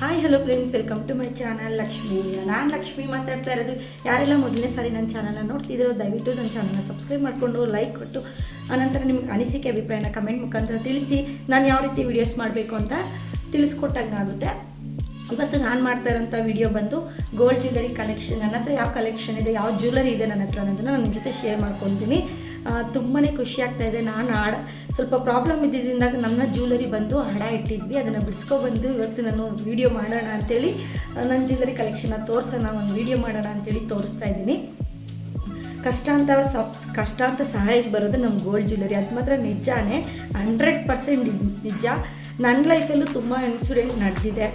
Hi hello friends welcome to my channel Lakshmi ನಾನು ಲಕ್ಷ್ಮಿ ಮಾತಾಡ್ತಾ ಇರೋದು. ಯಾರೆಲ್ಲ ಮೊದಲನೇ ಸಾರಿ ನನ್ನ ಚಾನಲ್ನ ನೋಡ್ತಿದ್ದೀರೋ, ದಯವಿಟ್ಟು ನನ್ನ ಚಾನಲ್ನ ಸಬ್ಸ್ಕ್ರೈಬ್ ಮಾಡಿಕೊಂಡು ಲೈಕ್ ಕೊಟ್ಟು ಆನಂತರ ನಿಮ್ಗೆ ಅನಿಸಿಕೆ ಅಭಿಪ್ರಾಯನ ಕಮೆಂಟ್ ಮುಖಾಂತರ ತಿಳಿಸಿ, ನಾನು ಯಾವ ರೀತಿ ವೀಡಿಯೋಸ್ ಮಾಡಬೇಕು ಅಂತ ತಿಳಿಸ್ಕೊಟ್ಟಂಗಾಗುತ್ತೆ. ಇವತ್ತು ನಾನು ಮಾಡ್ತಾ ಇರೋಂಥ ವಿಡಿಯೋ ಬಂದು ಗೋಲ್ಡ್ ಜ್ಯುವೆಲರಿ ಕಲೆಕ್ಷನ್ ನನ್ನ ಹತ್ರ ಯಾವ ಕಲೆಕ್ಷನ್ ಇದೆ, ಯಾವ ಜ್ಯುವೆಲರಿ ಇದೆ ನನ್ನ ಹತ್ರ ಅನ್ನೋದನ್ನು ನನ್ನ ಜೊತೆ ಶೇರ್ ಮಾಡ್ಕೊತೀನಿ. ತುಂಬಾ ಖುಷಿ ಆಗ್ತಾ ಇದೆ. ನಾನು ಆಡ ಸ್ವಲ್ಪ ಪ್ರಾಬ್ಲಮ್ ಇದ್ದಿದ್ದರಿಂದ ನನ್ನ ಜ್ಯುವೆಲರಿ ಬಂದು ಹಡ ಇಟ್ಟಿದ್ವಿ. ಅದನ್ನು ಬಿಡಿಸ್ಕೊಬಂದು ಇವತ್ತು ನಾನು ವೀಡಿಯೋ ಮಾಡೋಣ ಅಂತೇಳಿ ನನ್ನ ಜ್ಯುವೆಲರಿ ಕಲೆಕ್ಷನ್ನ ತೋರಿಸೋಣ, ಒಂದು ವೀಡಿಯೋ ಮಾಡೋಣ ಅಂತೇಳಿ ತೋರಿಸ್ತಾ ಇದ್ದೀನಿ. ಕಷ್ಟ ಅಂತ ಕಷ್ಟ ಅಂತ ಸಹಾಯಕ್ಕೆ ಬರೋದು ನಮ್ಮ ಗೋಲ್ಡ್ ಜ್ಯುವೆಲರಿ ಅದು ಮಾತ್ರ ನಿಜಾನೇ ಹಂಡ್ರೆಡ್ ಪರ್ಸೆಂಟ್ ನಿಜ. ನನ್ನ ಲೈಫಲ್ಲೂ ತುಂಬ ಇನ್ಸಿಡೆಂಟ್ ನಡೆದಿದೆ.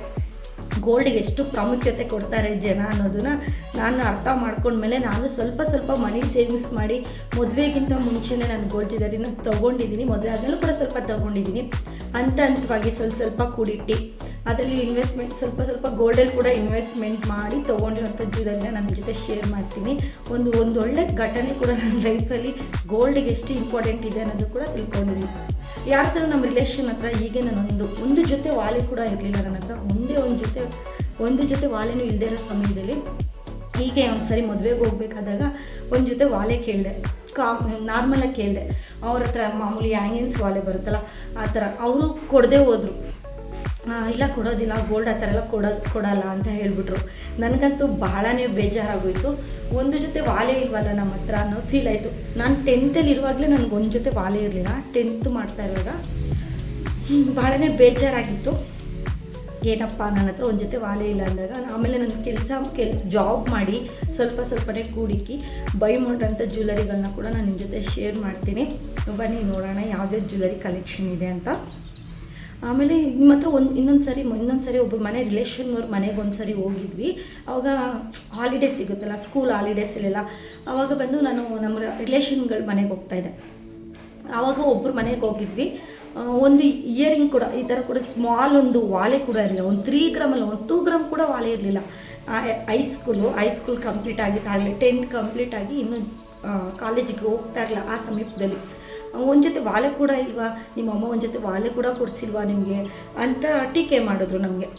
ಗೋಲ್ಡ್ಗೆ ಎಷ್ಟು ಪ್ರಾಮುಖ್ಯತೆ ಕೊಡ್ತಾರೆ ಜನ ಅನ್ನೋದನ್ನ ನಾನು ಅರ್ಥ ಮಾಡ್ಕೊಂಡ್ಮೇಲೆ ನಾನು ಸ್ವಲ್ಪ ಸ್ವಲ್ಪ ಮನಿ ಸೇವಿಂಗ್ಸ್ ಮಾಡಿ ಮದುವೆಗಿಂತ ಮುಂಚೆನೇ ನಾನು ಗೋಲ್ಡ್ ಜ್ಯುವೆಲರಿನ ತೊಗೊಂಡಿದ್ದೀನಿ. ಮದುವೆ ಆದಮೇಲೆ ಕೂಡ ಸ್ವಲ್ಪ ತೊಗೊಂಡಿದ್ದೀನಿ. ಹಂತ ಹಂತವಾಗಿ ಸ್ವಲ್ಪ ಸ್ವಲ್ಪ ಕೂಡಿಟ್ಟು. ಅದರಲ್ಲಿ ಇನ್ವೆಸ್ಟ್ಮೆಂಟ್ ಸ್ವಲ್ಪ ಸ್ವಲ್ಪ ಗೋಲ್ಡಲ್ಲಿ ಕೂಡ ಇನ್ವೆಸ್ಟ್ಮೆಂಟ್ ಮಾಡಿ ತೊಗೊಂಡಿರೋಂಥ ಜೀವನ ನನ್ನ ಜೊತೆ ಶೇರ್ ಮಾಡ್ತೀನಿ. ಒಂದು ಒಂದು ಒಳ್ಳೆ ಘಟನೆ ಕೂಡ ನನ್ನ ಲೈಫಲ್ಲಿ ಗೋಲ್ಡಿಗೆ ಎಷ್ಟು ಇಂಪಾರ್ಟೆಂಟ್ ಇದೆ ಅನ್ನೋದು ಕೂಡ ತಿಳ್ಕೊಂಡಿದ್ದೀನಿ. ಥರ ನಮ್ಮ ರಿಲೇಷನ್ ಹತ್ರ ಹೀಗೆ ನಾನೊಂದು ಒಂದು ಜೊತೆ ವಾಲೆ ಕೂಡ ಇರಲಿಲ್ಲ ನನ್ನ ಹತ್ರ. ಒಂದೇ ಒಂದು ಜೊತೆ ಒಂದು ಜೊತೆ ವಾಲೆನೂ ಇಲ್ಲದೇ ಇರೋ ಸಮಯದಲ್ಲಿ ಹೀಗೆ ಒಂದು ಸರಿ ಮದುವೆಗೆ ಹೋಗ್ಬೇಕಾದಾಗ ಒಂದು ಜೊತೆ ವಾಲೆ ಕೇಳಿದೆ. ಕಾ ನಾರ್ಮಲಾಗಿ ಕೇಳಿದೆ. ಅವ್ರ ಹತ್ರ ಮಾಮೂಲಿ ಹ್ಯಾಂಗಿನ್ಸ್ ವಾಲೆ ಬರುತ್ತಲ್ಲ, ಆ ಥರ. ಅವರು ಕೊಡದೆ ಹೋದರು. ಇಲ್ಲ, ಕೊಡೋದಿಲ್ಲ ಗೋಲ್ಡ್ ಆ ಥರ ಎಲ್ಲ ಕೊಡೋ, ಕೊಡಲ್ಲ ಅಂತ ಹೇಳಿಬಿಟ್ರು. ನನಗಂತೂ ಭಾಳನೇ ಬೇಜಾರಾಗೋಯಿತು. ಒಂದು ಜೊತೆ ವಾಲೆ ಇಲ್ವಲ್ಲ ನಮ್ಮ ಹತ್ರ, ಅನ್ನೋ ಫೀಲ್ ಆಯಿತು. ನಾನು ಟೆಂತಲ್ಲಿ ಇರುವಾಗಲೇ ನನಗೆ ಒಂದು ಜೊತೆ ವಾಲೆ ಇರಲಿಲ್ಲ. ಟೆಂತ್ ಮಾಡ್ತಾ ಇರುವಾಗ ಭಾಳನೇ ಬೇಜಾರಾಗಿತ್ತು. ಏನಪ್ಪ ನನ್ನ ಹತ್ರ ಒಂದು ಜೊತೆ ವಾಲೆ ಇಲ್ಲ ಅಂದಾಗ, ಆಮೇಲೆ ನನ್ನ ಕೆಲಸ ಕೆಲಸ ಜಾಬ್ ಮಾಡಿ ಸ್ವಲ್ಪ ಸ್ವಲ್ಪನೇ ಕೂಡಿಕ್ಕಿ ಬೈ ಮಾಡೋಂಥ ಜ್ಯುವೆಲರಿಗಳನ್ನ ಕೂಡ ನಾನು ನಿಮ್ಮ ಜೊತೆ ಶೇರ್ ಮಾಡ್ತೀನಿ. ಬನ್ನಿ, ನೋಡೋಣ ಯಾವುದೇ ಜ್ಯುವೆಲರಿ ಕಲೆಕ್ಷನ್ ಇದೆ ಅಂತ. ಆಮೇಲೆ ನಿಮ್ಮ ಹತ್ರ ಒಂದು, ಇನ್ನೊಂದು ಸರಿ ಇನ್ನೊಂದು ಸರಿ ಒಬ್ಬ ಮನೆ ರಿಲೇಷನ್ನವ್ರ ಮನೆಗೆ ಒಂದು ಸರಿ ಹೋಗಿದ್ವಿ. ಅವಾಗ ಹಾಲಿಡೇಸ್ ಸಿಗುತ್ತಲ್ಲ ಸ್ಕೂಲ್ ಹಾಲಿಡೇಸಲ್ಲೆಲ್ಲ ಆವಾಗ ಬಂದು ನಾನು ನಮ್ಮ ರಿಲೇಷನ್ಗಳ ಮನೆಗೆ ಹೋಗ್ತಾ ಇದ್ದೆ. ಆವಾಗ ಒಬ್ಬರು ಮನೆಗೆ ಹೋಗಿದ್ವಿ. ಒಂದು ಇಯರಿಂಗ್ ಕೂಡ, ಈ ಥರ ಕೂಡ ಸ್ಮಾಲ್ ಒಂದು ವಾಲೆ ಕೂಡ ಇರಲಿಲ್ಲ. ಒಂದು ತ್ರೀ ಗ್ರಾಮಲ್ಲ ಒಂದು ಟೂ ಗ್ರಾಮ್ ಕೂಡ ವಾಲೆ ಇರಲಿಲ್ಲ. High school high school complete ಆಗಿದ್ದಾಗಲೇ tenth complete ಆಗಿ ಇನ್ನೂ ಕಾಲೇಜಿಗೆ ಹೋಗ್ತಾ ಇರಲಿಲ್ಲ ಆ ಸಮೀಪದಲ್ಲಿ. ಒಂದು ಜೊತೆ ವಾಲೆ ಕೂಡ ಇಲ್ವಾ? ನಿಮ್ಮ ಅಮ್ಮ ಒಂದು ಜೊತೆ ವಾಲೆ ಕೂಡ ಕೊಡಿಸಿಲ್ವಾ ನಿಮಗೆ? ಅಂತ ಟೀಕೆ ಮಾಡಿದ್ರು ನಮಗೆ.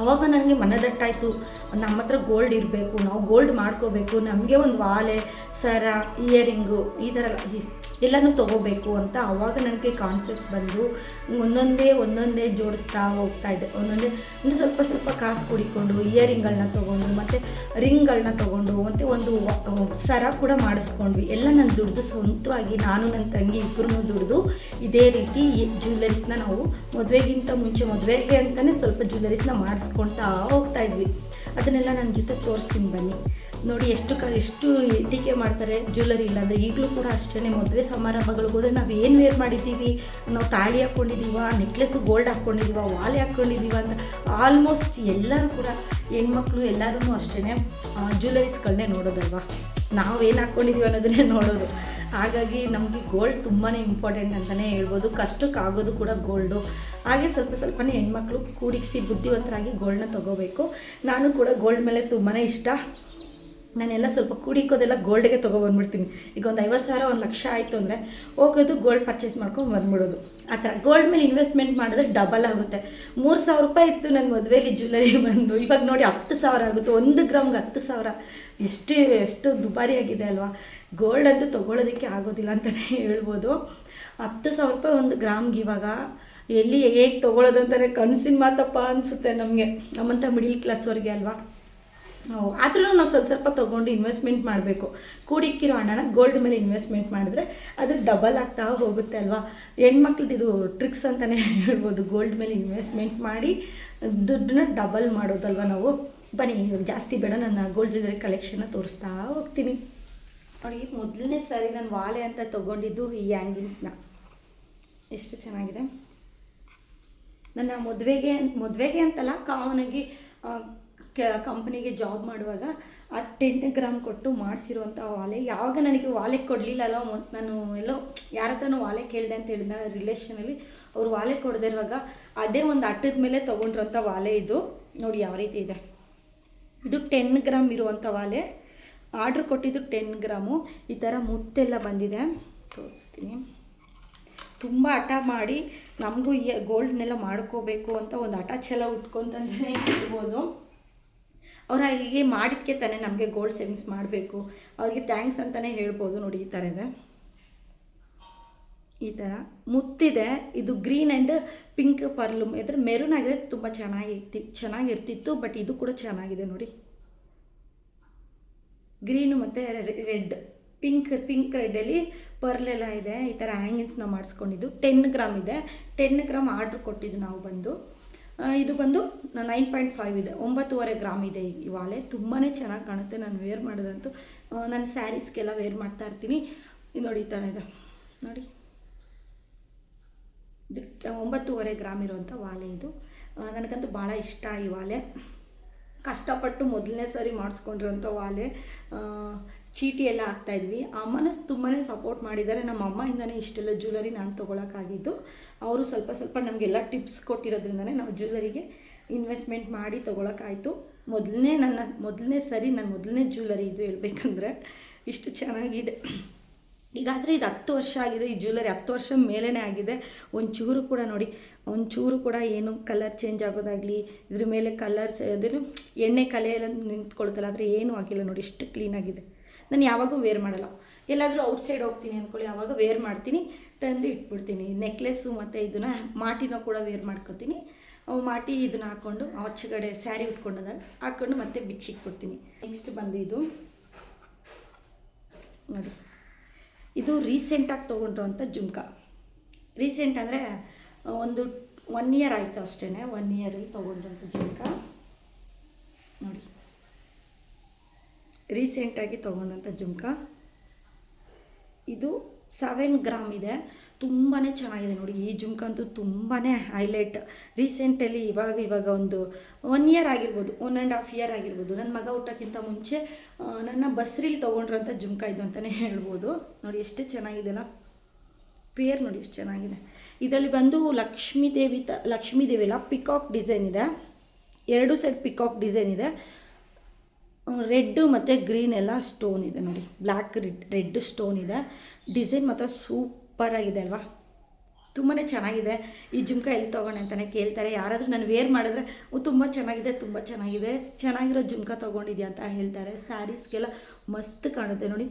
ಆವಾಗ ನನಗೆ ಮನದಟ್ಟಾಯಿತು. ನಮ್ಮ ಹತ್ರ ಗೋಲ್ಡ್ ಇರಬೇಕು, ನಾವು ಗೋಲ್ಡ್ ಮಾಡ್ಕೋಬೇಕು. ನಮಗೆ ಒಂದು ವಾಲೆ, ಸರ ಇಯರಿಂಗು ಈ ಥರ ಎಲ್ಲನೂ ತೊಗೋಬೇಕು ಅಂತ ಆವಾಗ ನನಗೆ ಕಾನ್ಸೆಪ್ಟ್ ಬಂದು ಒಂದೊಂದೇ ಒಂದೊಂದೇ ಜೋಡಿಸ್ತಾ ಹೋಗ್ತಾ ಇದ್ದೆ ಒಂದೊಂದೇ ಇನ್ನು ಸ್ವಲ್ಪ ಸ್ವಲ್ಪ ಕಾಸು ಕುಡಿಕೊಂಡು ಇಯರಿಂಗ್ಗಳನ್ನ ತೊಗೊಂಡು, ಮತ್ತು ರಿಂಗ್ಗಳನ್ನ ತೊಗೊಂಡು, ಮತ್ತು ಒಂದು ಸರ ಕೂಡ ಮಾಡಿಸ್ಕೊಂಡ್ವಿ. ಎಲ್ಲ ನಾನು ದುಡ್ದು ಸ್ವಂತವಾಗಿ ನಾನು ನನ್ನ ತಂಗಿ ಇಬ್ಬರೂ ದುಡ್ದು ಇದೇ ರೀತಿ ಜ್ಯುವೆಲರೀಸ್ನ ನಾವು ಮದುವೆಗಿಂತ ಮುಂಚೆ ಮದುವೆಗೆ ಅಂತಲೇ ಸ್ವಲ್ಪ ಜ್ಯುವೆಲರೀಸ್ನ ಮಾಡಿಸ್ಕೊಳ್ತಾ ಹೋಗ್ತಾ ಇದ್ವಿ. ಅದನ್ನೆಲ್ಲ ನನ್ನ ಜೊತೆ ತೋರಿಸ್ತೀನಿ ಬನ್ನಿ. ನೋಡಿ, ಎಷ್ಟು ಕ ಎಷ್ಟು ಟೀಕೆ ಮಾಡ್ತಾರೆ ಜ್ಯುವೆಲರಿ ಇಲ್ಲ ಅಂದರೆ ಈಗಲೂ ಕೂಡ ಅಷ್ಟೇ ಮದುವೆ ಸಮಾರಂಭಗಳಿಗೆ ಹೋದರೆ ನಾವು ಏನು ವೇರ್ ಮಾಡಿದ್ದೀವಿ ನಾವು ತಾಳಿ ಹಾಕ್ಕೊಂಡಿದ್ದೀವ ನೆಕ್ಲೆಸ್ಸು ಗೋಲ್ಡ್ ಹಾಕ್ಕೊಂಡಿದ್ದೀವ ವಾಲೆ ಹಾಕ್ಕೊಂಡಿದ್ದೀವ ಅಂತ ಆಲ್ಮೋಸ್ಟ್ ಎಲ್ಲರೂ ಕೂಡ ಹೆಣ್ಮಕ್ಳು ಎಲ್ಲರೂ ಅಷ್ಟೇ ಜ್ಯುವೆಲ್ಲರಿಸ್ಗಳನ್ನೇ ನೋಡೋದಲ್ವಾ? ನಾವು ಏನು ಹಾಕ್ಕೊಂಡಿದ್ದೀವಿ ಅನ್ನೋದನ್ನೇ ನೋಡೋದು. ಹಾಗಾಗಿ ನಮಗೆ ಗೋಲ್ಡ್ ತುಂಬಾ ಇಂಪಾರ್ಟೆಂಟ್ ಅಂತಲೇ ಹೇಳ್ಬೋದು. ಕಷ್ಟಕ್ಕಾಗೋದು ಕೂಡ ಗೋಲ್ಡು ಹಾಗೆ ಸ್ವಲ್ಪ ಸ್ವಲ್ಪನೇ ಹೆಣ್ಮಕ್ಳು ಕೂಡಿಸಿ ಬುದ್ಧಿವಂತರಾಗಿ ಗೋಲ್ಡ್ನ ತೊಗೋಬೇಕು. ನಾನು ಕೂಡ ಗೋಲ್ಡ್ ಮೇಲೆ ತುಂಬಾ ಇಷ್ಟ. ನಾನೆಲ್ಲ ಸ್ವಲ್ಪ ಕುಡಿಕೋದೆಲ್ಲ ಗೋಲ್ಡ್ಗೆ ತೊಗೊಬಂದ್ಬಿಡ್ತೀನಿ ಈಗ ಒಂದು ಐವತ್ತು ಸಾವಿರ, ಒಂದು ಲಕ್ಷ ಆಯಿತು ಅಂದರೆ ಹೋಗೋದು ಗೋಲ್ಡ್ ಪರ್ಚೇಸ್ ಮಾಡ್ಕೊಂಡು ಬಂದ್ಬಿಡೋದು. ಆ ಥರ ಗೋಲ್ಡ್ ಮೇಲೆ ಇನ್ವೆಸ್ಟ್ಮೆಂಟ್ ಮಾಡಿದ್ರೆ ಡಬಲ್ ಆಗುತ್ತೆ. ಮೂರು ಸಾವಿರ ರೂಪಾಯಿ ಇತ್ತು ನನ್ನ ಮದುವೆಲಿ ಜ್ಯುವೆಲರಿ ಬಂದು. ಇವಾಗ ನೋಡಿ ಹತ್ತು ಸಾವಿರ ಆಗುತ್ತೆ. ಒಂದು ಗ್ರಾಮ್ಗೆ ಹತ್ತು ಸಾವಿರ. ಎಷ್ಟು ಎಷ್ಟು ದುಬಾರಿ ಆಗಿದೆ ಅಲ್ವಾ? ಗೋಲ್ಡ್ ಅಂತೂ ತೊಗೊಳೋದಕ್ಕೆ ಆಗೋದಿಲ್ಲ ಅಂತಲೇ ಹೇಳ್ಬೋದು. ಹತ್ತು ಸಾವಿರ ರೂಪಾಯಿ ಒಂದು ಗ್ರಾಮ್ಗೆ ಇವಾಗ ಎಲ್ಲಿ ಹೇಗೆ ತೊಗೊಳೋದು ಅಂತಲೇ ಕನಸಿನ ಮಾತಪ್ಪ ಅನಿಸುತ್ತೆ ನಮಗೆ. ನಮ್ಮಂಥ ಮಿಡಿಲ್ ಕ್ಲಾಸ್ವರೆಗೆ ಅಲ್ವಾ? ಆದ್ರೂ ನಾವು ಸ್ವಲ್ಪ ಸ್ವಲ್ಪ ತೊಗೊಂಡು ಇನ್ವೆಸ್ಟ್ಮೆಂಟ್ ಮಾಡಬೇಕು. ಕೂಡಿಕ್ಕಿರೋ ಹಣನ ಗೋಲ್ಡ್ ಮೇಲೆ ಇನ್ವೆಸ್ಟ್ಮೆಂಟ್ ಮಾಡಿದ್ರೆ ಅದು ಡಬಲ್ ಆಗ್ತಾ ಹೋಗುತ್ತೆ ಅಲ್ವಾ? ಹೆಣ್ಮಕ್ಳದ್ದು ಇದು ಟ್ರಿಕ್ಸ್ ಅಂತಲೇ ಹೇಳ್ಬೋದು. ಗೋಲ್ಡ್ ಮೇಲೆ ಇನ್ವೆಸ್ಟ್ಮೆಂಟ್ ಮಾಡಿ ದುಡ್ಡನ್ನ ಡಬಲ್ ಮಾಡೋದಲ್ವ ನಾವು? ಬನ್ನಿ ಜಾಸ್ತಿ ಬೇಡ, ನನ್ನ ಗೋಲ್ಡ್ ಜ್ಯುವೆಲರಿ ಕಲೆಕ್ಷನ್ನ ತೋರಿಸ್ತಾ ಹೋಗ್ತೀನಿ. ನೋಡಿ, ಮೊದಲನೇ ಸಾರಿ ನಾನು ವಾಲೆ ಅಂತ ತೊಗೊಂಡಿದ್ದು ಈ ಆ್ಯಂಗಿಲ್ಸ್ನ ಎಷ್ಟು ಚೆನ್ನಾಗಿದೆ. ನನ್ನ ಮದುವೆಗೆ ಮದುವೆಗೆ ಅಂತಲ್ಲ ಕಾಮನಾಗಿ ಕಂಪ್ನಿಗೆ ಜಾಬ್ ಮಾಡುವಾಗ ಆ ಟೆನ್ ಗ್ರಾಮ್ ಕೊಟ್ಟು ಮಾಡಿಸಿರುವಂಥ ವಾಲೆ. ಯಾವಾಗ ನನಗೆ ವಾಲೆ ಕೊಡಲಿಲ್ಲಲ್ಲ ನಾನು ಎಲ್ಲೋ ಯಾರ ಹತ್ರನೂ ವಾಲೆ ಕೇಳಿದೆ ಅಂತ ಹೇಳಿದ ರಿಲೇಷನಲ್ಲಿ ಅವ್ರು ವಾಲೆ ಕೊಡದೇ ಇರುವಾಗ ಅದೇ ಒಂದು ಅಟ್ಟದ ಮೇಲೆ ತೊಗೊಂಡಿರೋಂಥ ವಾಲೆ ಇದು. ನೋಡಿ ಯಾವ ರೀತಿ ಇದೆ. ಇದು ಟೆನ್ ಗ್ರಾಮ್ ಇರುವಂಥ ವಾಲೆ. ಆರ್ಡ್ರ್ ಕೊಟ್ಟಿದ್ದು ಟೆನ್ ಗ್ರಾಮು. ಈ ಥರ ಮುತ್ತೆಲ್ಲ ಬಂದಿದೆ. ತೋರಿಸ್ತೀನಿ. ತುಂಬ ಹಠ ಮಾಡಿ ನಮಗೂ ಈ ಗೋಲ್ಡ್ನೆಲ್ಲ ಮಾಡ್ಕೋಬೇಕು ಅಂತ ಒಂದು ಹಠ ಛಲ ಉಟ್ಕೊತಂದೇ ಇರ್ಬೋದು ಅವ್ರು ಹೀಗೆ ಮಾಡಿದ್ಕೆ ತಾನೇ ನಮಗೆ ಗೋಲ್ಡ್ ಸೇವಿಂಗ್ಸ್ ಮಾಡಬೇಕು. ಅವ್ರಿಗೆ ಥ್ಯಾಂಕ್ಸ್ ಅಂತಲೇ ಹೇಳ್ಬೋದು ನೋಡಿ ಈ ಥರ ಇದೆ. ಈ ಥರ ಮುತ್ತಿದೆ. ಇದು ಗ್ರೀನ್ ಆ್ಯಂಡ್ ಪಿಂಕ್ ಪರ್ಲು ಇದ್ರ ಮೆರೂನ್ ಆಗಿದೆ, ತುಂಬ ಚೆನ್ನಾಗಿರ್ತಿ ಚೆನ್ನಾಗಿರ್ತಿತ್ತು ಬಟ್ ಇದು ಕೂಡ ಚೆನ್ನಾಗಿದೆ ನೋಡಿ. ಗ್ರೀನು ಮತ್ತು ರೆಡ್ ಪಿಂಕ್ ಪಿಂಕ್ ರೆಡ್ಡಲ್ಲಿ ಪರ್ಲೆಲ್ಲ ಇದೆ. ಈ ಥರ ಹ್ಯಾಂಗಿಂಗ್ಸ್ನ ಮಾಡಿಸ್ಕೊಂಡಿದ್ದು. ಟೆನ್ ಗ್ರಾಮ್ ಇದೆ. ಟೆನ್ ಗ್ರಾಮ್ ಆರ್ಡ್ರ್ ಕೊಟ್ಟಿದ್ದು ನಾವು ಬಂದು. ಇದು ಬಂದು ನೈನ್ ಪಾಯಿಂಟ್ ಫೈವ್ ಇದೆ. ಒಂಬತ್ತುವರೆ ಗ್ರಾಮ್ ಇದೆ ಈ- ವಾಲೆ ತುಂಬಾ ಚೆನ್ನಾಗಿ ಕಾಣುತ್ತೆ. ನಾನು ವೇರ್ ಮಾಡೋದಂತೂ. ನನ್ನ ನಾನು ಸ್ಯಾರೀಸ್ಗೆಲ್ಲ ವೇರ್ ಮಾಡ್ತಾ ಇರ್ತೀನಿ. ನೋಡಿ ಈ ಥರ ಇದೆ. ನೋಡಿ. ಇದು ಟ- ಒಂಬತ್ತುವರೆ ಗ್ರಾಮ್ ಇರುವಂಥ ವಾಲೆ ಇದು. ನನಗಂತೂ ಭಾಳ ಇಷ್ಟ ಈ ವಾಲೆ ಕಷ್ಟಪಟ್ಟು ಮೊದಲನೇ ಸಾರಿ ಮಾಡಿಸ್ಕೊಂಡಿರೋಂಥ ವಾಲೆ ಚೀಟಿ ಎಲ್ಲ ಹಾಕ್ತಾಯಿದ್ವಿ ಅಮ್ಮನ ತುಂಬಾ ಸಪೋರ್ಟ್ ಮಾಡಿದ್ದಾರೆ. ನಮ್ಮ ಅಮ್ಮಯಿಂದನೇ ಇಷ್ಟೆಲ್ಲ ಜ್ಯುವೆಲರಿ ನಾನು ತೊಗೊಳಕ್ಕಾಗಿದ್ದು ಅವರು ಸ್ವಲ್ಪ ಸ್ವಲ್ಪ ನಮಗೆಲ್ಲ ಟಿಪ್ಸ್ ಕೊಟ್ಟಿರೋದ್ರಿಂದನೇ ನಾವು ಜ್ಯುವೆಲರಿಗೆ ಇನ್ವೆಸ್ಟ್ಮೆಂಟ್ ಮಾಡಿ ತೊಗೊಳಕ್ಕಾಯಿತು ಮೊದಲನೇ ನನ್ನ, ಮೊದಲನೇ ಸರಿ ನನ್ನ ಮೊದಲನೇ ಜ್ಯುವೆಲರಿ ಇದು ಹೇಳ್ಬೇಕಂದ್ರೆ ಇಷ್ಟು ಚೆನ್ನಾಗಿದೆ. ಈಗಾದರೆ ಇದು ಹತ್ತು ವರ್ಷ ಆಗಿದೆ. ಈ ಜ್ಯುವೆಲರಿ ಹತ್ತು ವರ್ಷ ಮೇಲೇ ಆಗಿದೆ. ಒಂಚೂರು ಕೂಡ ನೋಡಿ, ಒಂಚೂರು ಕೂಡ ಏನು ಕಲರ್ ಚೇಂಜ್ ಆಗೋದಾಗಲಿ, ಇದ್ರ ಮೇಲೆ ಕಲರ್ಸ್ ಅದೇನು ಎಣ್ಣೆ ಕಲೆಯೆಲ್ಲ ನಿಂತ್ಕೊಳ್ತಲ್ಲ, ಆದರೆ ಏನೂ ಆಗಿಲ್ಲ ನೋಡಿ, ಇಷ್ಟು ಕ್ಲೀನಾಗಿದೆ ನಾನು ಯಾವಾಗೂ ವೇರ್ ಮಾಡಲ್ಲ. ಎಲ್ಲಾದರೂ ಔಟ್ಸೈಡ್ ಹೋಗ್ತೀನಿ ಅಂದ್ಕೊಳ್ಳಿ ಯಾವಾಗ ವೇರ್ ಮಾಡ್ತೀನಿ. ತಂದು ಇಟ್ಬಿಡ್ತೀನಿ. ನೆಕ್ಲೆಸ್ಸು ಮತ್ತು ಇದನ್ನು ಮಾಟಿನ ಕೂಡ ವೇರ್ ಮಾಡ್ಕೊತೀನಿ. ಮಾಟಿ ಇದನ್ನ ಹಾಕ್ಕೊಂಡು ಆಚೆಗಡೆ ಸ್ಯಾರಿ ಉಟ್ಕೊಂಡಾಗ ಹಾಕ್ಕೊಂಡು ಮತ್ತೆ ಬಿಚ್ಚಿಟ್ಬಿಡ್ತೀನಿ ನೆಕ್ಸ್ಟ್ ಬಂದು ಇದು ನೋಡಿ. ಇದು ರೀಸೆಂಟಾಗಿ ತೊಗೊಂಡಿರೋಂಥ ಜುಮ್ಕ. ರೀಸೆಂಟ್ ಅಂದರೆ ಒಂದು ಒನ್ ಇಯರ್ ಆಯಿತು ಅಷ್ಟೇ ಒನ್ ಇಯರಲ್ಲಿ ತೊಗೊಂಡಿರೋಂಥ ಜುಮ್ಕ. ನೋಡಿ. ರೀಸೆಂಟಾಗಿ ತೊಗೊಂಡಂಥ ಜುಮ್ಕ. ಇದು ಸೆವೆನ್ ಗ್ರಾಮ್ ಇದೆ. ತುಂಬಾ ಚೆನ್ನಾಗಿದೆ ನೋಡಿ, ಈ ಜುಮ್ಕ ಅಂತೂ ತುಂಬಾ ಹೈಲೈಟ್ ರೀಸೆಂಟಲ್ಲಿ ಇವಾಗ ಇವಾಗ ಒಂದು ಒನ್ ಇಯರ್ ಆಗಿರ್ಬೋದು ಒನ್ ಆ್ಯಂಡ್ ಹಾಫ್ ಇಯರ್ ಆಗಿರ್ಬೋದು. ನನ್ನ ಮಗ ಹುಟ್ಟೋಕ್ಕಿಂತ ಮುಂಚೆ ನನ್ನ ಬಸ್ರೀಲಿ ತೊಗೊಂಡಿರೋಂಥ ಜುಮ್ಕ ಇದು ಅಂತಲೇ ಹೇಳ್ಬೋದು. ನೋಡಿ ಎಷ್ಟು ಚೆನ್ನಾಗಿದೆಲ್ಲ ಪೇರ್ ನೋಡಿ ಎಷ್ಟು ಚೆನ್ನಾಗಿದೆ. ಇದರಲ್ಲಿ ಬಂದು ಲಕ್ಷ್ಮೀ ದೇವಿ ತ ಲಕ್ಷ್ಮೀ ದೇವಿ ಅಲ್ಲ ಪಿಕಾಕ್ ಡಿಸೈನ್ ಇದೆ. ಎರಡು ಸೈಡ್ ಪಿಕಾಕ್ ಡಿಸೈನ್ ಇದೆ. ರೆಡ್ಡು ಮತ್ತು ಗ್ರೀನ್ ಎಲ್ಲ ಸ್ಟೋನ್ ಇದೆ ನೋಡಿ. ಬ್ಲ್ಯಾಕ್ ರೆಡ್ ರೆಡ್ ಸ್ಟೋನ್ ಇದೆ. ಡಿಸೈನ್ ಮಾತ್ರ ಸೂಪರ್ ಆಗಿದೆ ಅಲ್ವಾ? ತುಂಬಾ ಚೆನ್ನಾಗಿದೆ. ಈ ಜುಮ್ಕ ಎಲ್ಲಿ ತೊಗೊಂಡೆ ಅಂತಲೇ ಕೇಳ್ತಾರೆ. ಯಾರಾದರೂ ನಾನು ವೇರ್ ಮಾಡಿದ್ರೆ "ಓ, ತುಂಬ ಚೆನ್ನಾಗಿದೆ ತುಂಬ ಚೆನ್ನಾಗಿದೆ. ಚೆನ್ನಾಗಿರೋ ಜುಮ್ಕ ತೊಗೊಂಡಿದ್ಯಾ? ಅಂತ ಹೇಳ್ತಾರೆ. ಸ್ಯಾರೀಸ್ಗೆಲ್ಲ ಮಸ್ತ್ ಕಾಣುತ್ತೆ ನೋಡಿ.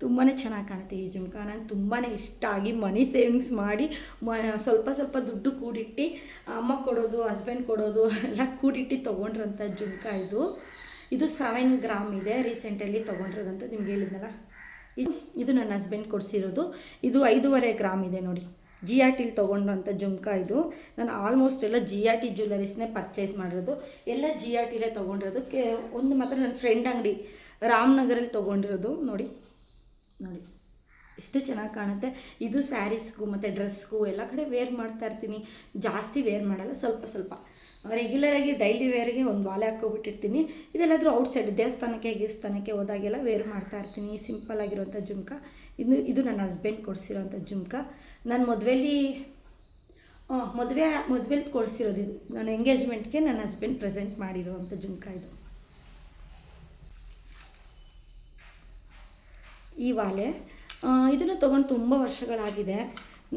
ತುಂಬಾ ಚೆನ್ನಾಗಿ ಕಾಣುತ್ತೆ ಈ ಜುಮ್ಕ. ನಂಗೆ ತುಂಬಾ ಇಷ್ಟ ಆಗಿ ಮನಿ ಸೇವಿಂಗ್ಸ್ ಮಾಡಿ, ಮ, ಸ್ವಲ್ಪ ಸ್ವಲ್ಪ ದುಡ್ಡು ಕೂಡಿಟ್ಟು, ಅಮ್ಮ ಕೊಡೋದು ಹಸ್ಬೆಂಡ್ ಕೊಡೋದು, ಎಲ್ಲ ಕೂಡಿಟ್ಟು ತೊಗೊಂಡ್ರಂಥ ಜುಮ್ಕ ಇದು. ಇದು ಸೆವೆನ್ ಗ್ರಾಮ್ ಇದೆ ರೀಸೆಂಟಲ್ಲಿ ತೊಗೊಂಡಿರೋದಂತ ನಿಮ್ಗೆ ಹೇಳಿದ್ನಲ್ಲ? ಇದು ಇದು ನನ್ನ ಹಸ್ಬೆಂಡ್ ಕೊಡಿಸಿರೋದು. ಇದು ಐದೂವರೆ ಗ್ರಾಮ್ ಇದೆ ನೋಡಿ. ಜಿ ಆರ್ ಟಿಲಿ ತೊಗೊಂಡಂಥ ಜುಮ್ಕ ಇದು. ನಾನು ಆಲ್ಮೋಸ್ಟ್ ಎಲ್ಲ ಜಿ ಆರ್ ಟಿ ಜ್ಯುವೆಲರೀಸ್ನೇ ಪರ್ಚೇಸ್ ಮಾಡಿರೋದು. ಎಲ್ಲ ಜಿ ಆರ್ ಟಿಲೇ ತೊಗೊಂಡಿರೋದು. ಕೆ, ಒಂದು ಮಾತ್ರ ನನ್ನ ಫ್ರೆಂಡ್ ಅಂಗಡಿ, ರಾಮನಗರಲ್ಲಿ ತೊಗೊಂಡಿರೋದು ನೋಡಿ. ನೋಡಿ, ಎಷ್ಟು ಚೆನ್ನಾಗಿ ಕಾಣುತ್ತೆ. ಇದು ಸ್ಯಾರೀಸ್ಗೂ ಮತ್ತು ಡ್ರೆಸ್ಗೂ ಎಲ್ಲ ಕಡೆ ವೇರ್ ಮಾಡ್ತಾ ಇರ್ತೀನಿ. ಜಾಸ್ತಿ ವೇರ್ ಮಾಡಲ್ಲ, ಸ್ವಲ್ಪ ಸ್ವಲ್ಪ. ರೆಗ್ಯುಲರಾಗಿ ಡೈಲಿ ವೇರ್ಗೆ ಒಂದು ವಾಲೆ ಹಾಕೋಬಿಟ್ಟಿರ್ತೀನಿ ಇದೆಲ್ಲಾದರೂ ಔಟ್ಸೈಡ್ ದೇವಸ್ಥಾನಕ್ಕೆ ದೇವಸ್ಥಾನಕ್ಕೆ ಹೋದಾಗೆಲ್ಲ ವೇರ್ ಮಾಡ್ತಾ ಇರ್ತೀನಿ. ಸಿಂಪಲ್ ಆಗಿರುವಂಥ ಜುಮ್ಕ. ಇದು ಇದು ನನ್ನ ಹಸ್ಬೆಂಡ್ ಕೊಡಿಸಿರೋಂಥ ಜುಮ್ಕ. ನಾನು ಮದುವೆಲಿ ಮದುವೆ, ಮದುವೆಲಿ ಕೊಡಿಸಿರೋದು ಇದು. ನನ್ನ ಎಂಗೇಜ್ಮೆಂಟ್ಗೆ ನನ್ನ ಹಸ್ಬೆಂಡ್ ಪ್ರೆಸೆಂಟ್ ಮಾಡಿರೋವಂಥ ಜುಮ್ಕ ಇದು. ಈ ವಾಲೆ. ಇದನ್ನು ತೊಗೊಂಡು ತುಂಬ ವರ್ಷಗಳಾಗಿದೆ.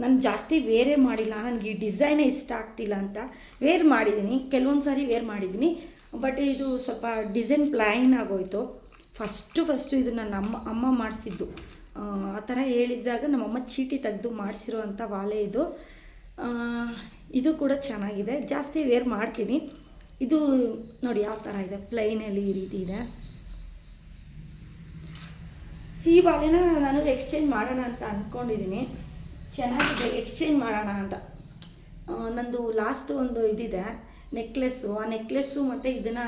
ನಾನು ಜಾಸ್ತಿ ವೇರೆ ಮಾಡಿಲ್ಲ, ನನಗೆ ಈ ಡಿಸೈನೇ ಇಷ್ಟ ಆಗ್ತಿಲ್ಲ ಅಂತ. ವೇರ್ ಮಾಡಿದ್ದೀನಿ ಕೆಲವೊಂದು ಸಾರಿ ವೇರ್ ಮಾಡಿದ್ದೀನಿ ಬಟ್ ಇದು ಸ್ವಲ್ಪ ಡಿಸೈನ್ ಪ್ಲ್ಯಾನ್ ಆಗೋಯ್ತು. ಫಸ್ಟು ಫಸ್ಟು ಇದು ನನ್ನ ಅಮ್ಮ ಅಮ್ಮ ಮಾಡಿಸಿದ್ದು. ಆ ಥರ ಹೇಳಿದಾಗ ನಮ್ಮಮ್ಮ ಚೀಟಿ ತೆಗೆದು ಮಾಡಿಸಿರೋ ಅಂಥ ವಾಲೆ ಇದು. ಇದು ಕೂಡ ಚೆನ್ನಾಗಿದೆ. ಜಾಸ್ತಿ ವೇರ್ ಮಾಡ್ತೀನಿ. ಇದು ನೋಡಿ ಯಾವ ಥರ ಇದೆ, ಪ್ಲೈನಲ್ಲಿ ಈ ರೀತಿ ಇದೆ. ಈ ಬಾಲೆನ ನಾನು ಎಕ್ಸ್ಚೇಂಜ್ ಮಾಡೋಣ ಅಂತ ಅಂದ್ಕೊಂಡಿದ್ದೀನಿ ಚೆನ್ನಾಗಿದೆ ಎಕ್ಸ್ಚೇಂಜ್ ಮಾಡೋಣ ಅಂತ. ನಂದು ಲಾಸ್ಟ್ ಒಂದು ಇದಿದೆ ನೆಕ್ಲೆಸ್ಸು ಆ ನೆಕ್ಲೆಸ್ಸು ಮತ್ತು ಇದನ್ನು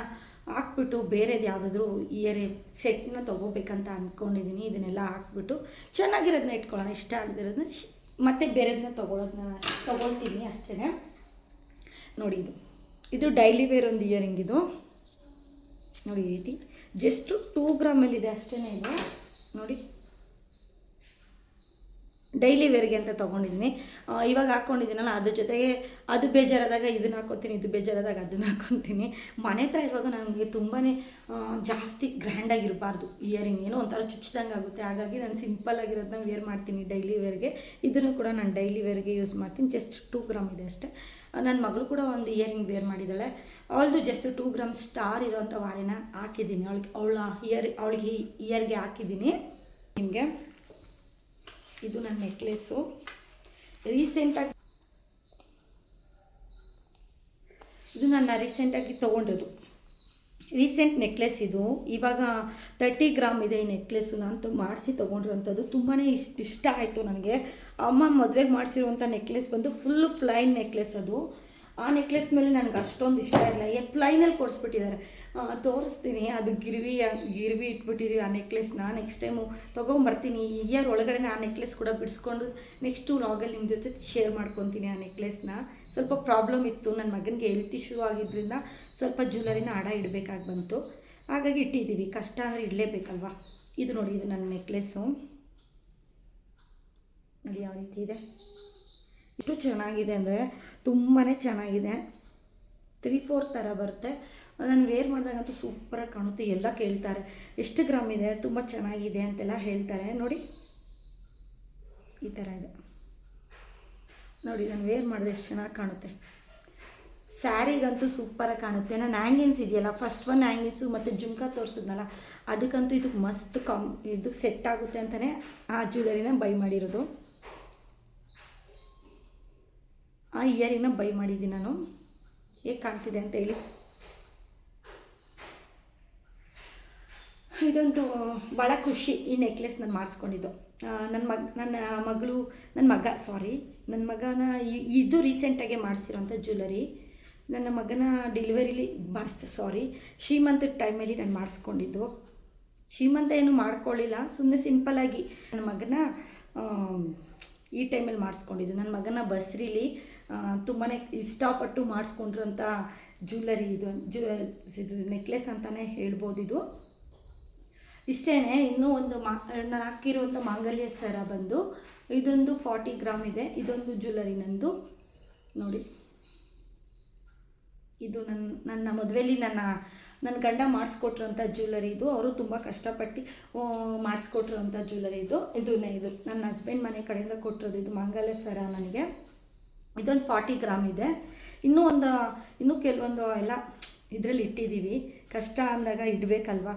ಹಾಕ್ಬಿಟ್ಟು ಬೇರೆದು ಯಾವುದಾದ್ರೂ ಇಯರ್ ಸೆಟ್ನ ತೊಗೋಬೇಕಂತ ಅಂದ್ಕೊಂಡಿದ್ದೀನಿ ಇದನ್ನೆಲ್ಲ ಹಾಕ್ಬಿಟ್ಟು ಚೆನ್ನಾಗಿರೋದನ್ನ ಇಟ್ಕೊಳ್ಳೋಣ, ಇಷ್ಟ ಆಗದಿರೋದನ್ನ ಮತ್ತೆ ಬೇರೆದನ್ನ ತೊಗೊಳೋದನ್ನ ತೊಗೊಳ್ತೀನಿ ಅಷ್ಟೇ ನೋಡಿ ಇದು. ಇದು ಡೈಲಿ ವೇರ್ ಒಂದು ಇಯರಿಂಗ್ ಇದು. ನೋಡಿ ಈ ರೀತಿ. ಜಸ್ಟು ಟೂ ಗ್ರಾಮಲ್ಲಿದೆ ಅಷ್ಟೇ ಇದು. ನೋಡಿ. ಡೈಲಿ ವೇರ್ಗೆ ಅಂತ ತೊಗೊಂಡಿದ್ದೀನಿ ಇವಾಗ ಹಾಕ್ಕೊಂಡಿದ್ದೀನಲ್ಲ ಅದ್ರ ಜೊತೆಗೆ ಅದು ಬೇಜಾರಾದಾಗ ಇದನ್ನ ಹಾಕ್ಕೊತೀನಿ ಇದು ಬೇಜಾರಾದಾಗ ಅದನ್ನ ಹಾಕ್ಕೊತೀನಿ ಮನೆ ಹತ್ರ ಇರುವಾಗ ನನಗೆ ತುಂಬಾ ಜಾಸ್ತಿ ಗ್ರ್ಯಾಂಡಾಗಿರಬಾರ್ದು ಇಯರಿಂಗ್ ಏನೋ ಒಂಥರ ಚುಚ್ಚಿದಂಗೆ ಆಗುತ್ತೆ. ಹಾಗಾಗಿ ನಾನು ಸಿಂಪಲ್ ಆಗಿರೋದನ್ನ ವೇರ್ ಮಾಡ್ತೀನಿ ಡೈಲಿ ವೇರ್ಗೆ ಇದನ್ನು ಕೂಡ ನಾನು ಡೈಲಿ ವೇರ್ಗೆ ಯೂಸ್ ಮಾಡ್ತೀನಿ. ಜಸ್ಟ್ ಟೂ ಗ್ರಾಮ್ ಇದೆ ಅಷ್ಟೇ. ನನ್ನ ಮಗಳು ಕೂಡ ಒಂದು ಇಯರಿಂಗ್ ವೇರ್ ಮಾಡಿದ್ದಾಳೆ ಅವಳದು ಜಸ್ಟ್ ಟೂ ಗ್ರಾಮ್ ಸ್ಟಾರ್ ಇರೋವಂಥ ವಾಲಿನ ಹಾಕಿದ್ದೀನಿ. ಅವಳಿಗೆ ಅವಳ ಇಯರ್ ಅವಳಿಗೆ ಇಯರ್ಗೆ ಹಾಕಿದ್ದೀನಿ. ನಿಮಗೆ. ಇದು ನನ್ನ ನೆಕ್ಲೆಸ್ಸು ರೀಸೆಂಟಾಗಿ ಇದು ನನ್ನ ರೀಸೆಂಟಾಗಿ ತೊಗೊಂಡಿರೋದು. ರೀಸೆಂಟ್ ನೆಕ್ಲೆಸ್ ಇದು. ಇವಾಗ ತರ್ಟಿ ಗ್ರಾಮ್ ಇದೆ ಈ ನೆಕ್ಲೆಸ್ಸು ನಾನು ಮಾಡಿಸಿ ತೊಗೊಂಡಿರೋಂಥದ್ದು ತುಂಬಾ ಇಷ್ಟ ಇಷ್ಟ ಆಯಿತು ನನಗೆ. ಅಮ್ಮ ಮದುವೆಗೆ ಮಾಡಿಸಿರುವಂಥ ನೆಕ್ಲೆಸ್ ಬಂದು ಫುಲ್ಲು ಪ್ಲೈನ್ ನೆಕ್ಲೆಸ್ ಅದು. ಆ ನೆಕ್ಲೆಸ್ ಮೇಲೆ ನನಗೆ ಅಷ್ಟೊಂದು ಇಷ್ಟ ಇಲ್ಲ. ಏ ಪ್ಲೈನಲ್ಲಿ ಕೊಡಿಸ್ಬಿಟ್ಟಿದ್ದಾರೆ. ತೋರಿಸ್ತೀನಿ. ಅದು ಗಿರ್ವಿ ಗಿರ್ವಿ ಇಟ್ಬಿಟ್ಟಿದ್ದೀವಿ ಆ ನೆಕ್ಲೆಸ್ನ ನೆಕ್ಸ್ಟ್ ಟೈಮು ತೊಗೊಂಬರ್ತೀನಿ. ಇಯರ್ ಒಳಗಡೆ ಆ ನೆಕ್ಲೆಸ್ ಕೂಡ ಬಿಡಿಸ್ಕೊಂಡು ನೆಕ್ಸ್ಟು ಲಾಗಲ್ಲಿ ನಿಮ್ಮ ಜೊತೆ ಶೇರ್ ಮಾಡ್ಕೊತೀನಿ ಆ ನೆಕ್ಲೆಸ್ನ ಸ್ವಲ್ಪ ಪ್ರಾಬ್ಲಮ್ ಇತ್ತು. ನನ್ನ ಮಗನಿಗೆ ಹೆಲ್ತ್ ಇಶ್ಯೂ ಆಗಿದ್ದರಿಂದ ಸ್ವಲ್ಪ ಜ್ಯುವೆಲರಿನ ಅಡ ಇಡಬೇಕಾಗಿ ಬಂತು. ಹಾಗಾಗಿ ಇಟ್ಟಿದ್ದೀವಿ ಕಷ್ಟ ಅಂದರೆ ಇಡಲೇಬೇಕಲ್ವಾ? ಇದು ನೋಡಿ, ಇದು ನನ್ನ ನೆಕ್ಲೆಸ್ಸು ನೋಡಿ ಯಾವ ರೀತಿ ಇದೆ. ಇಷ್ಟು ಚೆನ್ನಾಗಿದೆ ಅಂದರೆ ತುಂಬಾ ಚೆನ್ನಾಗಿದೆ. ತ್ರೀ ಫೋರ್ ಥರ ಬರುತ್ತೆ. ನಾನು ವೇರ್ ಮಾಡಿದಾಗಂತೂ ಸೂಪರಾಗಿ ಕಾಣುತ್ತೆ, ಎಲ್ಲ ಕೇಳ್ತಾರೆ. ಎಷ್ಟು ಗ್ರಾಮ್ ಇದೆ, ತುಂಬ ಚೆನ್ನಾಗಿದೆ ಅಂತೆಲ್ಲ ಹೇಳ್ತಾರೆ. ನೋಡಿ, ಈ ಥರ ಇದೆ. ನೋಡಿ ನಾನು ವೇರ್ ಮಾಡಿದೆ ಎಷ್ಟು ಚೆನ್ನಾಗಿ ಕಾಣುತ್ತೆ. ಸ್ಯಾರಿಗಂತೂ ಸೂಪರಾಗಿ ಕಾಣುತ್ತೆ. ನಾನು ಆ್ಯಂಗಿನ್ಸ್ ಇದೆಯಲ್ಲ ಫಸ್ಟ್ ಒನ್ ಆ್ಯಂಗಿನ್ಸು ಮತ್ತು ಜುಮ್ಕಾ ತೋರಿಸಿದ್ನಲ್ಲ, ಅದಕ್ಕಂತೂ ಇದಕ್ಕೆ ಮಸ್ತ್ ಕಮ್ ಇದು ಸೆಟ್ ಆಗುತ್ತೆ ಅಂತಲೇ ಆ ಜ್ಯುವೆಲರಿನ ಬೈ ಮಾಡಿರೋದು. ಆ ಇಯರಿಂಗ್ನ ಬೈ ಮಾಡಿದ್ದೀನಿ ನಾನು. ಹೇಗೆ ಕಾಣ್ತಿದೆ ಅಂತ ಹೇಳಿ. ಇದೊಂದು ಭಾಳ ಖುಷಿ ಈ ನೆಕ್ಲೆಸ್ ನಾನು ಮಾಡಿಸ್ಕೊಂಡಿದ್ದು. ನನ್ನ ಮಗ, ನನ್ನ ಮಗಳು ನನ್ನ ಮಗ ಸಾರಿ ನನ್ನ ಮಗನ ಇದು ರೀಸೆಂಟಾಗೆ ಮಾಡಿಸಿರೋಂಥ ಜ್ಯುವೆಲರಿ ನನ್ನ ಮಗನ ಡೆಲಿವರಿಲಿ ಮಾಡಿಸ್ದೆ ಸಾರಿ ಶ್ರೀಮಂತ ಟೈಮಲ್ಲಿ ನಾನು ಮಾಡಿಸ್ಕೊಂಡಿದ್ದು. ಶ್ರೀಮಂತ ಏನು ಮಾಡ್ಕೊಳ್ಳಿಲ್ಲ. ಸುಮ್ಮನೆ ಸಿಂಪಲ್ಲಾಗಿ ನನ್ನ ಮಗನ ಈ ಟೈಮಲ್ಲಿ ಮಾಡಿಸ್ಕೊಂಡಿದ್ದು. ನನ್ನ ಮಗನ ಬಸ್ರಿಲಿ ತುಂಬಾ ಇಷ್ಟಪಟ್ಟು ಮಾಡಿಸ್ಕೊಂಡಿರೋಂಥ ಜ್ಯುವೆಲರಿ ಇದು ಜು ನೆಕ್ಲೆಸ್ ಅಂತಲೇ ಹೇಳ್ಬೋದು ಇದು. ಇಷ್ಟೇ ಇನ್ನೂ ಒಂದು ಮಾ, ನಾನು ಹಾಕಿರುವಂಥ ಮಾಂಗಲ್ಯ ಸರ ಬಂದು, ಇದೊಂದು ಫಾರ್ಟಿ ಗ್ರಾಮ್ ಇದೆ, ಇದೊಂದು ಜ್ಯುವೆಲರಿ ನಂದು. ನೋಡಿ. ಇದು ನನ್ನ ನನ್ನ ಮದುವೆಯಲ್ಲಿ ನನ್ನ ನನ್ನ ಗಂಡ ಮಾಡಿಸ್ಕೊಟ್ರಂಥ ಜ್ಯುವೆಲರಿ ಇದು. ಅವರು ತುಂಬ ಕಷ್ಟಪಟ್ಟು ಮಾಡಿಸ್ಕೊಟ್ರಂಥ ಜ್ಯುವೆಲರಿ ಇದು ಇದು. ನ- ಇದು. ನನ್ನ ಹಸ್ಬೆಂಡ್ ಮನೆ ಕಡೆಯಿಂದ ಕೊಟ್ಟಿರೋದು ಇದು ಮಾಂಗಲ್ಯ ಸರ ನನಗೆ. ಇದೊಂದು ಫಾರ್ಟಿ ಗ್ರಾಮ್ ಇದೆ. ಇನ್ನೂ ಒಂದು, ಇನ್ನೂ ಕೆಲವೊಂದು ಎಲ್ಲ ಇದರಲ್ಲಿ ಇಟ್ಟಿದ್ದೀವಿ. ಕಷ್ಟ ಅಂದಾಗ ಇಡಬೇಕಲ್ವ?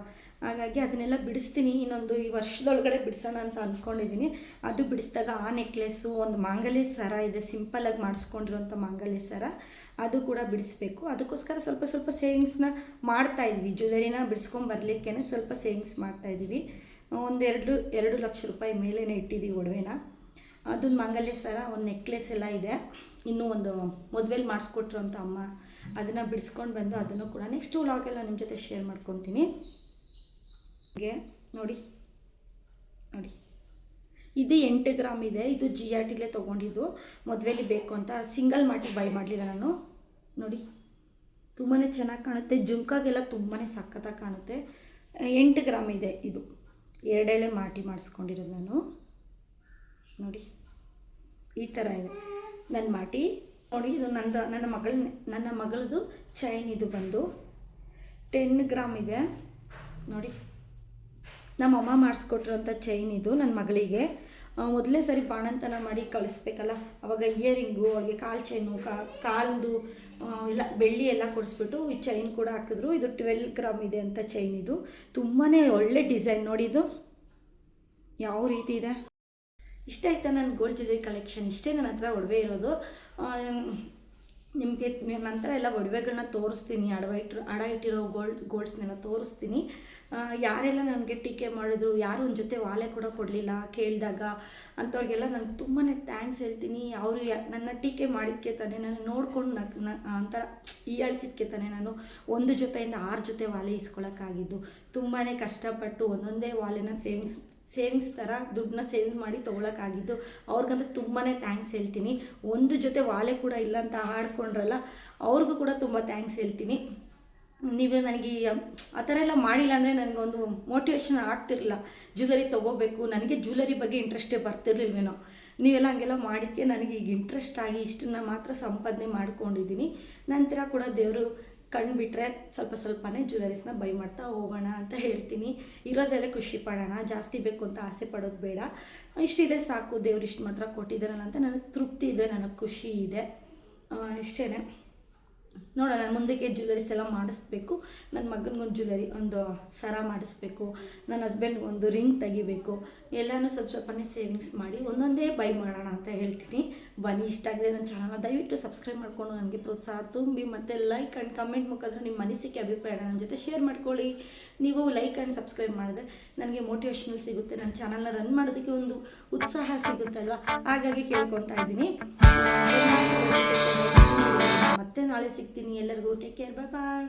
ಹಾಗಾಗಿ ಅದನ್ನೆಲ್ಲ ಬಿಡಿಸ್ತೀನಿ. ಇನ್ನೊಂದು ಈ ವರ್ಷದೊಳಗಡೆ ಬಿಡಿಸೋಣ ಅಂತ ಅಂದ್ಕೊಂಡಿದ್ದೀನಿ ಅದು ಬಿಡಿಸಿದಾಗ ಆ ನೆಕ್ಲೆಸ್ಸು ಒಂದು ಮಾಂಗಲ್ಯ ಸರ ಇದೆ. ಸಿಂಪಲಾಗಿ ಮಾಡಿಸ್ಕೊಂಡಿರೋಂಥ ಮಾಂಗಲ್ಯ ಸರ. ಅದು ಕೂಡ ಬಿಡಿಸ್ಬೇಕು. ಅದಕ್ಕೋಸ್ಕರ ಸ್ವಲ್ಪ ಸ್ವಲ್ಪ ಸೇವಿಂಗ್ಸ್ನ ಮಾಡ್ತಾ ಇದ್ವಿ. ಜ್ಯುವೆಲರಿನ ಬಿಡಿಸ್ಕೊಂಡು ಬರಲಿಕ್ಕೆ ಸ್ವಲ್ಪ ಸೇವಿಂಗ್ಸ್ ಮಾಡ್ತಾ ಇದ್ದೀವಿ ಒಂದೆರಡು ಎರಡು ಲಕ್ಷ ರೂಪಾಯಿ ಮೇಲೇ ಇಟ್ಟಿದ್ದೀವಿ ಒಡವೆನ. ಅದೊಂದು ಮಾಂಗಲ್ಯ ಸರ, ಒಂದು ನೆಕ್ಲೆಸ್ ಎಲ್ಲ ಇದೆ. ಇನ್ನೂ ಒಂದು ಮದುವೆಲಿ ಮಾಡಿಸ್ಕೊಟ್ರು ಅಂತ ಅಮ್ಮ ಅದನ್ನು ಬಿಡಿಸ್ಕೊಂಡು ಬಂದು ಅದನ್ನು ಕೂಡ ನೆಕ್ಸ್ಟ್ ವ್ಲಾಗೆಲ್ಲ ನಿಮ್ಮ ಜೊತೆ ಶೇರ್ ಮಾಡ್ಕೊತೀನಿ. ಹಾಗೆ ನೋಡಿ ನೋಡಿ. ಇದು ಎಂಟು ಗ್ರಾಮ್ ಇದೆ, ಇದು ಜಿ ಆರ್ ಟಿಲೇ ತೊಗೊಂಡಿದ್ದು, ಮದುವೆಲಿ ಬೇಕು ಅಂತ. ಸಿಂಗಲ್ ಮಾಡಿ ಬೈ ಮಾಡಲಿಲ್ಲ ನಾನು. ನೋಡಿ ತುಂಬಾ ಚೆನ್ನಾಗಿ ಕಾಣುತ್ತೆ. ಜುಂಕಾಗೆಲ್ಲ ತುಂಬಾ ಸಖತ್ತಾಗಿ ಕಾಣುತ್ತೆ. ಎಂಟು ಗ್ರಾಮ್ ಇದೆ ಇದು. ಎರಡೆಳೆ ಮಾಟಿ ಮಾಡಿಸ್ಕೊಂಡಿರೋದು ನಾನು. ನೋಡಿ, ಈ ಥರ ಇದೆ. ನನ್ನ ಮಾಟಿ. ನೋಡಿ, ಇದು ನಂದು, ನನ್ನ ಮಗಳ, ನನ್ನ ಮಗಳದು ಚೈನ್ ಇದು ಬಂದು. ಟೆನ್ ಗ್ರಾಮ್ ಇದೆ. ನೋಡಿ. ನಮ್ಮ ಅಮ್ಮ ಮಾಡಿಸ್ಕೊಟ್ರಂಥ ಚೈನ್ ಇದು ನನ್ನ ಮಗಳಿಗೆ. ಮೊದಲೇ ಸರಿ ಬಾಣಂತನ ಮಾಡಿ ಕಳಿಸ್ಬೇಕಲ್ಲ, ಅವಾಗ ಇಯರಿಂಗು ಅವಳಿಗೆ ಕಾಲು ಚೈನು ಕಾಲ್ದು ಇಲ್ಲ, ಬೆಳ್ಳಿ ಎಲ್ಲ ಕೊಡಿಸ್ಬಿಟ್ಟು ಈ ಚೈನ್ ಕೂಡ ಹಾಕಿದ್ರು. ಇದು ಟ್ವೆಲ್ ಗ್ರಾಮ್ ಇದೆ ಅಂತ ಚೈನ್ ಇದು. ತುಂಬಾ ಒಳ್ಳೆ ಡಿಸೈನ್ ನೋಡಿ ಇದು. ಯಾವ ರೀತಿ ಇದೆ? ಇಷ್ಟ ಆಯ್ತಾ ನನ್ನ ಗೋಲ್ಡ್ ಜ್ಯುವೆಲರಿ ಕಲೆಕ್ಷನ್ ಇಷ್ಟೇ ನನ್ನ ಹತ್ರ ಒಡವೆ ಇರೋದು. ನಿಮಗೆ ನಂತರ ಎಲ್ಲ ಒಡವೆಗಳನ್ನ ತೋರಿಸ್ತೀನಿ. ಅಡವ ಇಟ್ಟಿರೋ ಅಡ ಇಟ್ಟಿರೋ ಗೋಲ್ಡ್ ಗೋಲ್ಡ್ಸ್ನೆಲ್ಲ ತೋರಿಸ್ತೀನಿ. ಯಾರೆಲ್ಲ ನನಗೆ ಟೀಕೆ ಮಾಡಿದ್ರು, ಯಾರು ಒಂದು ಜೊತೆ ವಾಲೆ ಕೂಡ ಕೊಡಲಿಲ್ಲ ಕೇಳಿದಾಗ, ಅಂಥವ್ರಿಗೆಲ್ಲ ನಾನು ತುಂಬಾ ಥ್ಯಾಂಕ್ಸ್ ಹೇಳ್ತೀನಿ. ಅವರು ನನ್ನ ಟೀಕೆ ಮಾಡಿದ್ಕೆ ತಾನೆ ನಾನು ನೋಡ್ಕೊಂಡು ನಕ್ನ ಒಂಥರ ಹೀಯಾಳಿಸಿದ್ಕೆ ತಾನೇ ನಾನು ಒಂದು ಜೊತೆಯಿಂದ ಆರು ಜೊತೆ ವಾಲೆ ಇಸ್ಕೊಳಕ್ಕಾಗಿದ್ದು. ತುಂಬಾ ಕಷ್ಟಪಟ್ಟು ಒಂದೊಂದೇ ವಾಲೆನ ಸೇವಿಂಗ್ಸ್ ಸೇವಿಂಗ್ಸ್ ಥರ ದುಡ್ಡನ್ನ ಸೇವಿಂಗ್ ಮಾಡಿ ತೊಗೊಳಕ್ಕಾಗಿದ್ದು ಅವ್ರಿಗಂತೂ ತುಂಬಾ ಥ್ಯಾಂಕ್ಸ್ ಹೇಳ್ತೀನಿ. ಒಂದು ಜೊತೆ ವಾಲೆ ಕೂಡ ಇಲ್ಲ ಅಂತ ಹಾಡ್ಕೊಂಡ್ರಲ್ಲ, ಅವ್ರಿಗೂ ಕೂಡ ತುಂಬ ಥ್ಯಾಂಕ್ಸ್ ಹೇಳ್ತೀನಿ. ನೀವು ನನಗೆ ಆ ಥರ ಎಲ್ಲ ಮಾಡಿಲ್ಲ ಅಂದರೆ ಒಂದು ಮೋಟಿವೇಶನ್ ಆಗ್ತಿರಲಿಲ್ಲ. ಜ್ಯುವೆಲರಿ ತೊಗೋಬೇಕು. ನನಗೆ ಜ್ಯುವೆಲರಿ ಬಗ್ಗೆ ಇಂಟ್ರೆಸ್ಟೇ ಬರ್ತಿರ್ಲಿಲ್ವೇನೋ. ನೀವೆಲ್ಲ ಹಂಗೆಲ್ಲ ಮಾಡಿದ್ದಕ್ಕೆ ನನಗೆ ಈಗ ಇಂಟ್ರೆಸ್ಟ್ ಆಗಿ ಇಷ್ಟನ್ನ ಮಾತ್ರ ಸಂಪಾದನೆ ಮಾಡ್ಕೊಂಡಿದ್ದೀನಿ. ನಂತರ ಕೂಡ ದೇವರು ಕಣ್ಣು ಬಿಟ್ಟರೆ ಸ್ವಲ್ಪ ಸ್ವಲ್ಪನೇ ಜ್ಯುವೆಲರೀಸ್ನ ಬೈ ಮಾಡ್ತಾ ಹೋಗೋಣ ಅಂತ ಹೇಳ್ತೀನಿ. ಇರೋದ್ರಲ್ಲೇ ಖುಷಿ ಪಡೋಣ. ಜಾಸ್ತಿ ಬೇಕು ಅಂತ ಆಸೆ ಪಡೋದು ಬೇಡ. ಇಷ್ಟಿದೆ ಸಾಕು. ದೇವ್ರು ಇಷ್ಟು ಮಾತ್ರ ಕೊಟ್ಟಿದ್ದಾರಲ್ಲ ಅಂತ ನನಗೆ ತೃಪ್ತಿ ಇದೆ. ನನಗೆ ಖುಷಿ ಇದೆ. ಇಷ್ಟೇ ನೋಡೋಣ ಮುಂದಕ್ಕೆ ಜ್ಯುವೆಲರೀಸ್ ಎಲ್ಲ ಮಾಡಿಸ್ಬೇಕು. ನನ್ನ ಮಗನಿಗೊಂದು ಜ್ಯುವೆಲರಿ ಒಂದು ಸರ ಮಾಡಿಸ್ಬೇಕು. ನನ್ನ ಹಸ್ಬೆಂಡ್ಗೆ ಒಂದು ರಿಂಗ್ ತೆಗಿಬೇಕು. ಎಲ್ಲನೂ ಸ್ವಲ್ಪ ಸ್ವಲ್ಪನೇ ಸೇವಿಂಗ್ಸ್ ಮಾಡಿ ಒಂದೊಂದೇ ಬೈ ಮಾಡೋಣ ಅಂತ ಹೇಳ್ತೀನಿ. ಬನ್ನಿ, ಇಷ್ಟ ಆಗಿದೆ ನನ್ನ ಚಾನಲ್ನ ದಯವಿಟ್ಟು ಸಬ್ಸ್ಕ್ರೈಬ್ ಮಾಡ್ಕೊಂಡು ನನಗೆ ಪ್ರೋತ್ಸಾಹ ತುಂಬಿ ಮತ್ತು ಲೈಕ್ ಆ್ಯಂಡ್ ಕಮೆಂಟ್ ಮುಖಾಂತರ ನಿಮ್ಮ ಮನಸ್ಸಿಗೆ ಅಭಿಪ್ರಾಯ ನನ್ನ ಜೊತೆ ಶೇರ್ ಮಾಡ್ಕೊಳ್ಳಿ. ನೀವು ಲೈಕ್ ಆ್ಯಂಡ್ ಸಬ್ಸ್ಕ್ರೈಬ್ ಮಾಡಿದ್ರೆ ನನಗೆ ಮೋಟಿವೇಶ್ನಲ್ ಸಿಗುತ್ತೆ. ನನ್ನ ಚಾನಲ್ನ ರನ್ ಮಾಡೋದಕ್ಕೆ ಒಂದು ಉತ್ಸಾಹ ಸಿಗುತ್ತಲ್ವ? ಹಾಗಾಗಿ ಕೇಳ್ಕೊತಾ ಇದ್ದೀನಿ. ಮತ್ತೆ ನಾಳೆ ಸಿಗ್ತೀನಿ ಎಲ್ಲರಿಗೂ. ಟೇಕ್ ಕೇರ್ ಬಾಯ್ ಬಾಯ್